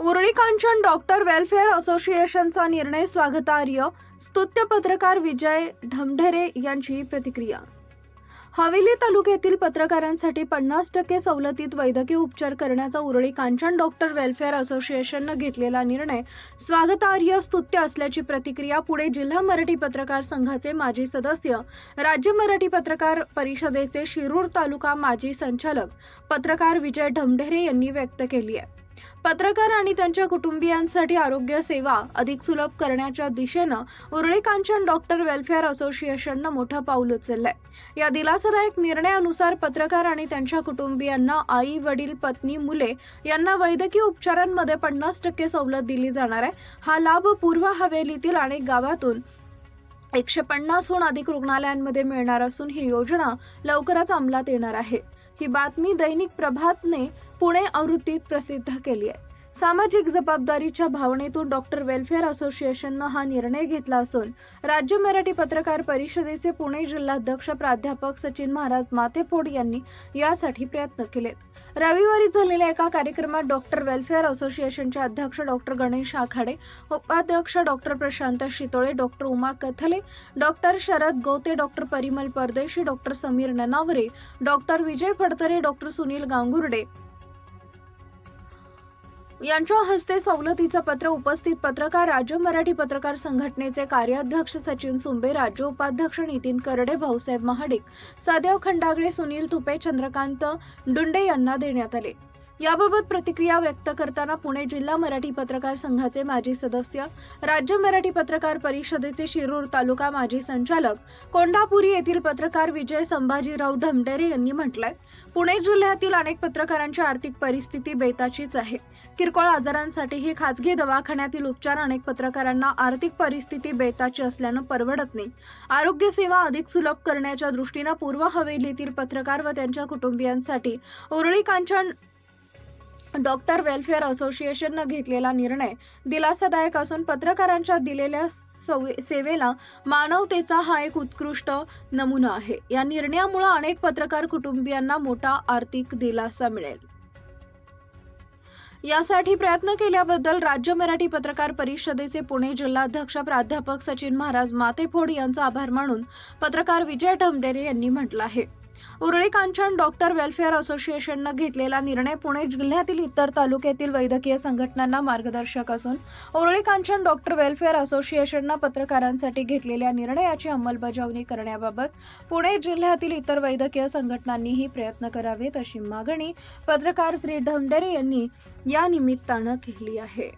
Urali Kanchan doctor welfare असोसिएशनचा निर्णय स्वागतार्य स्तुत्य पत्रकार विजय ढमढेरे यांची प्रतिक्रिया. हवेली तालुक्यातील पत्रकारांसाठी पन्नास टक्के सवलतीत वैद्यकीय उपचार करण्याचा उरळी कांचन डॉक्टर वेलफेअर असोसिएशननं घेतलेला निर्णय स्वागतार्य स्तुत्य असल्याची प्रतिक्रिया पुणे जिल्हा मराठी पत्रकार संघाचे माजी सदस्य राज्य मराठी पत्रकार परिषदेचे शिरूर तालुका माजी संचालक पत्रकार विजय ढमढेरे यांनी व्यक्त केली आहे. पत्रकार आणि त्यांच्या कुटुंबियांसाठी आरोग्य सेवा अधिक सुलभ करण्याच्या दिशेनं उरळी कांचन डॉक्टर वेलफेअर असोसिएशननं मोठं पाऊल उचललंय. या दिलासादायक निर्णयानुसार पत्रकार आणि त्यांच्या कुटुंबियांना आई वडील पत्नी मुले यांना वैद्यकीय उपचारांमध्ये पन्नास टक्के सवलत दिली जाणार आहे. हा लाभ पूर्व हवेलीतील अनेक गावातून एकशे पन्नासहून अधिक रुग्णालयांमध्ये मिळणार असून ही योजना लवकरच अंमलात येणार आहे. ही बातमी दैनिक प्रभातने पुणे आवृत्तीत प्रसिद्ध केली आहे. सामाजिक जबाबदारीच्या भावनेतून डॉक्टर वेलफेअर असोसिएशननं हा निर्णय घेतला असून राज्य मराठी पत्रकार परिषदेचे पुणे जिल्हाध्यक्ष प्राध्यापक सचिन महाराज माथेफोड यांनी यासाठी प्रयत्न केलेत. रविवारी झालेल्या एका कार्यक्रमात डॉक्टर वेलफेअर असोसिएशनचे अध्यक्ष डॉक्टर गणेश आखाडे उपाध्यक्ष doctor Prashant Shitole doctor Uma Kathale doctor Sharad Gote doctor Parimal Pardeshi doctor Sameer Nanaware doctor Vijay Phadtare doctor Sunil Gangurde यांच्या हस्ते सवलतीचं पत्र उपस्थित पत्रकार राज्य मराठी पत्रकार संघटनेचे कार्याध्यक्ष सचिन सुंबे राज्य उपाध्यक्ष नितीन करडे भाऊसाहेब महाडिक सदैव खंडागळे सुनील तुपे चंद्रकांत डुंडे यांना देण्यात आले. याबाबत प्रतिक्रिया व्यक्त करताना पुणे जिल्हा मराठी पत्रकार संघाचे माजी सदस्य राज्य मराठी पत्रकार परिषदेचे शिरूर तालुका माजी संचालक कोंडापुरी येथील पत्रकार विजय संभाजीराव ढमडेरे यांनी म्हटलंय पुणे जिल्ह्यातील अनेक पत्रकारांची आर्थिक परिस्थिती बेताचीच आहे. किरकोळ आजारांसाठीही खासगी दवाखान्यातील उपचार अनेक पत्रकारांना आर्थिक परिस्थिती बेताची असल्यानं परवडत नाही. आरोग्य सेवा अधिक सुलभ करण्याच्या दृष्टीनं पूर्व हवेलीतील पत्रकार व त्यांच्या कुटुंबियांसाठी उरळी कांचन डॉक्टर वेलफेअर असोसिएशननं घेतलेला निर्णय दिलासादायक असून पत्रकारांच्या दिलेल्या सवे- सेवेला मानवतेचा हा एक उत्कृष्ट नमुना आहे. या निर्णयामुळे अनेक पत्रकार कुटुंबियांना मोठा आर्थिक दिलासा मिळेल. यासाठी प्रयत्न केल्याबद्दल राज्य मराठी पत्रकार परिषदेचे पुणे जिल्हाध्यक्ष प्राध्यापक सचिन महाराज मातेफोड यांचा आभार मानून पत्रकार विजय ढमडेरे यांनी म्हटलं आहे. उरळी कांचन डॉक्टर वेलफेअर असोसिएशननं घेतलेला निर्णय पुणे जिल्ह्यातील इतर तालुक्यातील वैद्यकीय संघटनांना मार्गदर्शक असून उरळी कांचन डॉक्टर वेलफेअर असोसिएशननं पत्रकारांसाठी घेतलेल्या निर्णयाची अंमलबजावणी करण्याबाबत पुणे जिल्ह्यातील इतर वैद्यकीय संघटनांनीही प्रयत्न करावेत अशी मागणी पत्रकार श्री ढमडेरे यांनी या निमित्तानं केली आहे.